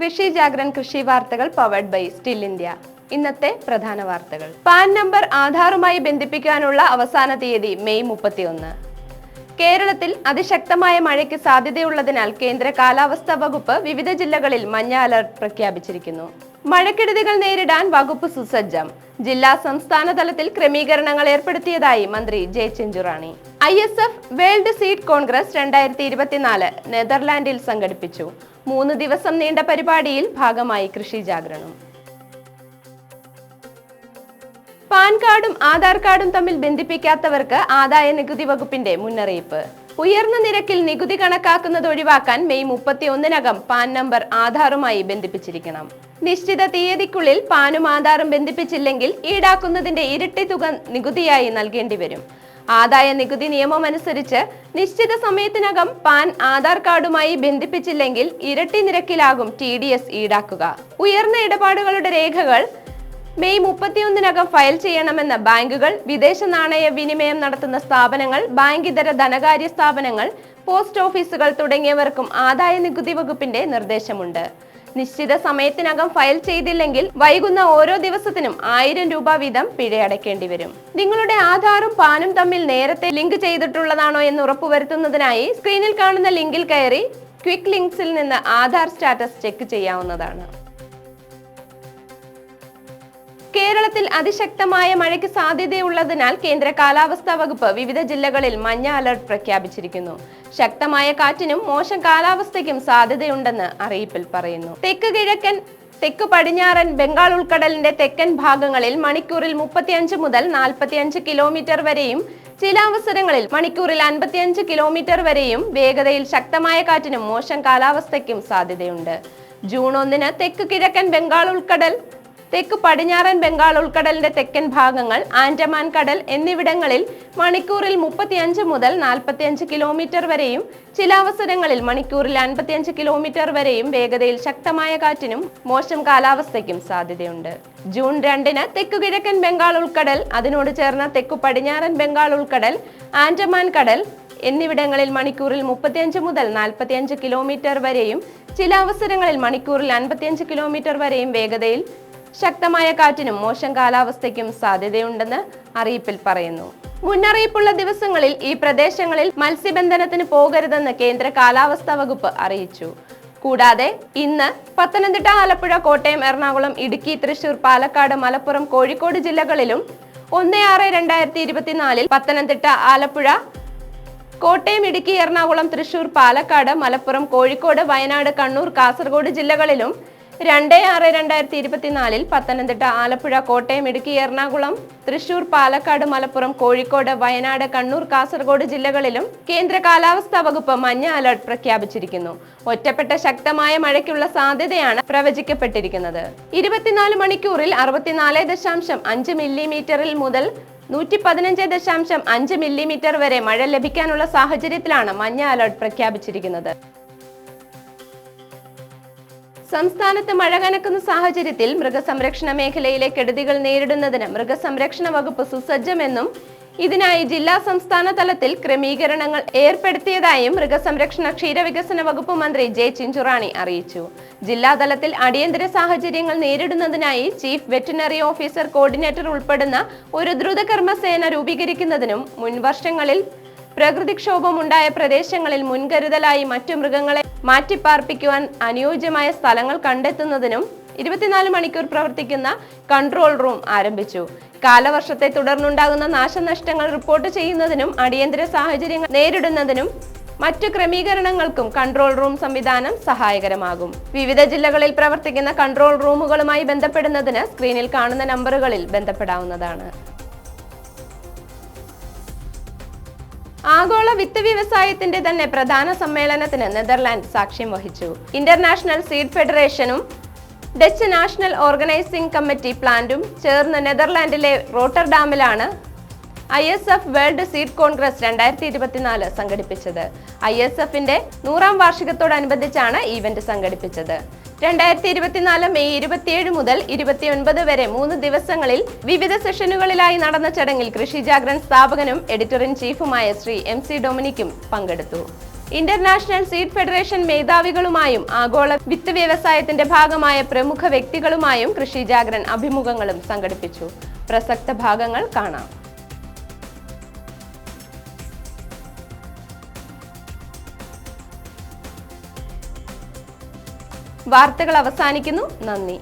കൃഷി ജാഗ്രൻ കൃഷി വാർത്തകൾ പവർഡ് ബൈ സ്റ്റിൽ ഇന്ത്യ ഇന്നത്തെ പ്രധാന വാർത്തകൾ. പാൻ നമ്പർ ആധാറുമായി ബന്ധിപ്പിക്കാനുള്ള അവസാന തീയതി മെയ് മുപ്പത്തിയൊന്ന്. കേരളത്തിൽ അതിശക്തമായ മഴയ്ക്ക് സാധ്യതയുള്ളതിനാൽ കേന്ദ്ര കാലാവസ്ഥാ വകുപ്പ് വിവിധ ജില്ലകളിൽ മഞ്ഞ അലർട്ട് പ്രഖ്യാപിച്ചിരിക്കുന്നു. മഴക്കെടുതികൾ നേരിടാൻ വകുപ്പ് സുസജ്ജം. ജില്ലാ സംസ്ഥാന തലത്തിൽ ക്രമീകരണങ്ങൾ ഏർപ്പെടുത്തിയതായി മന്ത്രി J Chinchurani. I S F world seed congress രണ്ടായിരത്തി ഇരുപത്തിനാല് നെതർലാൻഡിൽ സംഘടിപ്പിച്ചു. മൂന്ന് ദിവസം നീണ്ട പരിപാടിയിൽ ഭാഗമായി കൃഷി ജാഗരണം. പാൻ കാർഡും ആധാർ കാർഡും തമ്മിൽ ബന്ധിപ്പിക്കാത്തവർക്ക് ആദായ നികുതി വകുപ്പിന്റെ മുന്നറിയിപ്പ്. ഉയർന്ന നിരക്കിൽ നികുതി കണക്കാക്കുന്നത് ഒഴിവാക്കാൻ മെയ് മുപ്പത്തി ഒന്നിനകം പാൻ നമ്പർ ആധാറുമായി ബന്ധിപ്പിച്ചിരിക്കണം. നിശ്ചിത തീയതിക്കുള്ളിൽ പാനും ആധാറും ബന്ധിപ്പിച്ചില്ലെങ്കിൽ ഈടാക്കുന്നതിന്റെ ഇരട്ടി തുക നികുതിയായി നൽകേണ്ടി വരും ആദായ നികുതി നിയമം അനുസരിച്ച് നിശ്ചിത സമയത്തിനകം പാൻ ആധാർ കാർഡുമായി ബന്ധിപ്പിച്ചില്ലെങ്കിൽ ഇരട്ടി നിരക്കിലാകും ടി ഡി എസ് ഈടാക്കുക. ഉയർന്ന ഇടപാടുകളുടെ രേഖകൾ മെയ് മുപ്പത്തിയൊന്നിനകം ഫയൽ ചെയ്യണമെന്ന് ബാങ്കുകൾ വിദേശ നാണയ വിനിമയം നടത്തുന്ന സ്ഥാപനങ്ങൾ ബാങ്കിതര ധനകാര്യ സ്ഥാപനങ്ങൾ പോസ്റ്റ് ഓഫീസുകൾ തുടങ്ങിയവർക്കും ആദായ നികുതി വകുപ്പിന്റെ നിർദ്ദേശമുണ്ട്. നിശ്ചിത സമയത്തിനകം ഫയൽ ചെയ്തില്ലെങ്കിൽ വൈകുന്ന ഓരോ ദിവസത്തിനും ആയിരം രൂപ വീതം പിഴയടക്കേണ്ടി വരും. നിങ്ങളുടെ ആധാറും പാനും തമ്മിൽ നേരത്തെ ലിങ്ക് ചെയ്തിട്ടുള്ളതാണോ എന്ന് ഉറപ്പുവരുത്തുന്നതിനായി സ്ക്രീനിൽ കാണുന്ന ലിങ്കിൽ കയറി ക്വിക്ക് ലിങ്ക്സിൽ നിന്ന് ആധാർ സ്റ്റാറ്റസ് ചെക്ക് ചെയ്യാവുന്നതാണ്. കേരളത്തിൽ അതിശക്തമായ മഴയ്ക്ക് സാധ്യതയുള്ളതിനാൽ കേന്ദ്ര കാലാവസ്ഥാ വകുപ്പ് വിവിധ ജില്ലകളിൽ മഞ്ഞ അലർട്ട് പ്രഖ്യാപിച്ചിരിക്കുന്നു. ശക്തമായ കാറ്റിനും മോശം കാലാവസ്ഥയ്ക്കും സാധ്യതയുണ്ടെന്ന് അറിയിപ്പിൽ പറയുന്നു. തെക്ക് കിഴക്കൻ തെക്ക് പടിഞ്ഞാറൻ ബംഗാൾ ഉൾക്കടലിന്റെ തെക്കൻ ഭാഗങ്ങളിൽ മണിക്കൂറിൽ മുപ്പത്തിയഞ്ച് മുതൽ നാൽപ്പത്തിയഞ്ച് കിലോമീറ്റർ വരെയും ചില അവസരങ്ങളിൽ മണിക്കൂറിൽ അൻപത്തിയഞ്ച് കിലോമീറ്റർ വരെയും വേഗതയിൽ ശക്തമായ കാറ്റിനും മോശം കാലാവസ്ഥയ്ക്കും സാധ്യതയുണ്ട്. ജൂൺ ഒന്നിന് തെക്ക് കിഴക്കൻ ബംഗാൾ ഉൾക്കടൽ തെക്ക് പടിഞ്ഞാറൻ ബംഗാൾ ഉൾക്കടലിന്റെ തെക്കൻ ഭാഗങ്ങൾ ആൻഡമാൻ കടൽ എന്നിവിടങ്ങളിൽ മണിക്കൂറിൽ മുപ്പത്തിയഞ്ച് മുതൽ നാൽപ്പത്തിയഞ്ച് കിലോമീറ്റർ വരെയും ചില അവസരങ്ങളിൽ മണിക്കൂറിൽ അൻപത്തിയഞ്ച് കിലോമീറ്റർ വരെയും വേഗതയിൽ ശക്തമായ കാറ്റിനും മോശം കാലാവസ്ഥയ്ക്കും സാധ്യതയുണ്ട്. ജൂൺ രണ്ടിന് തെക്കു കിഴക്കൻ ബംഗാൾ ഉൾക്കടൽ അതിനോട് ചേർന്ന തെക്കു പടിഞ്ഞാറൻ ബംഗാൾ ഉൾക്കടൽ ആൻഡമാൻ കടൽ എന്നിവിടങ്ങളിൽ മണിക്കൂറിൽ മുപ്പത്തിയഞ്ച് മുതൽ നാൽപ്പത്തിയഞ്ച് കിലോമീറ്റർ വരെയും ചില അവസരങ്ങളിൽ മണിക്കൂറിൽ അൻപത്തിയഞ്ച് കിലോമീറ്റർ വരെയും വേഗതയിൽ ശക്തമായ കാറ്റിനും മോശം കാലാവസ്ഥയ്ക്കും സാധ്യതയുണ്ടെന്ന് അറിയിപ്പിൽ പറയുന്നു. മുന്നറിയിപ്പുള്ള ദിവസങ്ങളിൽ ഈ പ്രദേശങ്ങളിൽ മത്സ്യബന്ധനത്തിന് പോകരുതെന്ന് കേന്ദ്ര കാലാവസ്ഥാ വകുപ്പ് അറിയിച്ചു. കൂടാതെ ഇന്ന് പത്തനംതിട്ട ആലപ്പുഴ കോട്ടയം എറണാകുളം ഇടുക്കി തൃശൂർ പാലക്കാട് മലപ്പുറം കോഴിക്കോട് ജില്ലകളിലും ഒന്ന് ആറ് രണ്ടായിരത്തി ഇരുപത്തിനാലിൽ പത്തനംതിട്ട ആലപ്പുഴ കോട്ടയം ഇടുക്കി എറണാകുളം തൃശൂർ പാലക്കാട് മലപ്പുറം കോഴിക്കോട് വയനാട് കണ്ണൂർ കാസർഗോഡ് ജില്ലകളിലും രണ്ട് ആറ് രണ്ടായിരത്തി ഇരുപത്തിനാലിൽ പത്തനംതിട്ട ആലപ്പുഴ കോട്ടയം ഇടുക്കി എറണാകുളം തൃശൂർ പാലക്കാട് മലപ്പുറം കോഴിക്കോട് വയനാട് കണ്ണൂർ കാസർഗോഡ് ജില്ലകളിലും കേന്ദ്ര കാലാവസ്ഥാ വകുപ്പ് മഞ്ഞ അലർട്ട് പ്രഖ്യാപിച്ചിരിക്കുന്നു. ഒറ്റപ്പെട്ട ശക്തമായ മഴയ്ക്കുള്ള സാധ്യതയാണ് പ്രവചിക്കപ്പെട്ടിരിക്കുന്നത്. ഇരുപത്തിനാല് മണിക്കൂറിൽ അറുപത്തിനാല് ദശാംശം അഞ്ച് മില്ലിമീറ്ററിൽ മുതൽ നൂറ്റി പതിനഞ്ച് ദശാംശം അഞ്ച് മില്ലിമീറ്റർ വരെ മഴ ലഭിക്കാനുള്ള സാഹചര്യത്തിലാണ് മഞ്ഞ അലർട്ട് പ്രഖ്യാപിച്ചിരിക്കുന്നത്. സംസ്ഥാനത്ത് മഴ കനക്കുന്ന സാഹചര്യത്തിൽ മൃഗസംരക്ഷണ മേഖലയിലെ കെടുതികൾ നേരിടുന്നതിന് മൃഗസംരക്ഷണ വകുപ്പ് സുസജ്ജമെന്നും ഇതിനായി ജില്ലാ സംസ്ഥാന തലത്തിൽ ക്രമീകരണങ്ങൾ ഏർപ്പെടുത്തിയതായും മൃഗസംരക്ഷണ ക്ഷീരവികസന വകുപ്പ് മന്ത്രി ജെ ചിഞ്ചുറാണി അറിയിച്ചു. ജില്ലാതലത്തിൽ അടിയന്തര സാഹചര്യങ്ങൾ നേരിടുന്നതിനായി ചീഫ് വെറ്റിനറി ഓഫീസർ കോർഡിനേറ്റർ ഉൾപ്പെടുന്ന ഒരു ദ്രുതകർമ്മസേന രൂപീകരിക്കുന്നതിനും മുൻവർഷങ്ങളിൽ പ്രകൃതിക്ഷോഭമുണ്ടായ പ്രദേശങ്ങളിൽ മുൻകരുതലായി മറ്റു മൃഗങ്ങളെ മാറ്റിപ്പാർപ്പിക്കുവാൻ അനുയോജ്യമായ സ്ഥലങ്ങൾ കണ്ടെത്തുന്നതിനും ഇരുപത്തിനാല് മണിക്കൂർ പ്രവർത്തിക്കുന്ന കൺട്രോൾ റൂം ആരംഭിച്ചു. കാലവർഷത്തെ തുടർന്നുണ്ടാകുന്ന നാശനഷ്ടങ്ങൾ റിപ്പോർട്ട് ചെയ്യുന്നതിനും അടിയന്തര സാഹചര്യങ്ങൾ നേരിടുന്നതിനും മറ്റു ക്രമീകരണങ്ങൾക്കും കൺട്രോൾ റൂം സംവിധാനം സഹായകരമാകും. വിവിധ ജില്ലകളിൽ പ്രവർത്തിക്കുന്ന കൺട്രോൾ റൂമുകളുമായി ബന്ധപ്പെടുന്നതിന് സ്ക്രീനിൽ കാണുന്ന നമ്പറുകളിൽ ബന്ധപ്പെടാവുന്നതാണ്. ആഗോള വിത്ത് വ്യവസായത്തിന്റെ തന്നെ പ്രധാന സമ്മേളനത്തിന് നെതർലാൻഡ് സാക്ഷ്യം വഹിച്ചു. ഇന്റർനാഷണൽ സീഡ് ഫെഡറേഷനും ഡച്ച് നാഷണൽ ഓർഗനൈസിംഗ് കമ്മിറ്റി പ്ലാന്റും ചേർന്ന് നെതർലാൻഡിലെ റോട്ടർഡാമിലാണ് I S F world seed congress രണ്ടായിരത്തി ഇരുപത്തിനാല് സംഘടിപ്പിച്ചത്. ഐ എസ് എഫിന്റെ നൂറാം വാർഷികത്തോടനുബന്ധിച്ചാണ് ഈവന്റ് സംഘടിപ്പിച്ചത്. രണ്ടായിരത്തി ഇരുപത്തിനാല് മെയ് ഇരുപത്തിയേഴ് മുതൽ ഇരുപത്തിയൊൻപത് വരെ മൂന്ന് ദിവസങ്ങളിൽ വിവിധ സെഷനുകളിലായി നടന്ന ചടങ്ങിൽ കൃഷി ജാഗ്രൻ സ്ഥാപകനും എഡിറ്റർ ഇൻ ചീഫുമായ ശ്രീ എം സി ഡൊമിനിക്കും പങ്കെടുത്തു. ഇന്റർനാഷണൽ സീഡ് ഫെഡറേഷൻ മേധാവികളുമായും ആഗോള വിത്ത് വ്യവസായത്തിന്റെ ഭാഗമായ പ്രമുഖ വ്യക്തികളുമായും കൃഷി ജാഗ്രൻ അഭിമുഖങ്ങളും സംഘടിപ്പിച്ചു. പ്രസക്ത ഭാഗങ്ങൾ കാണാം. വാർത്തകൾ അവസാനിക്കുന്നു. നന്ദി.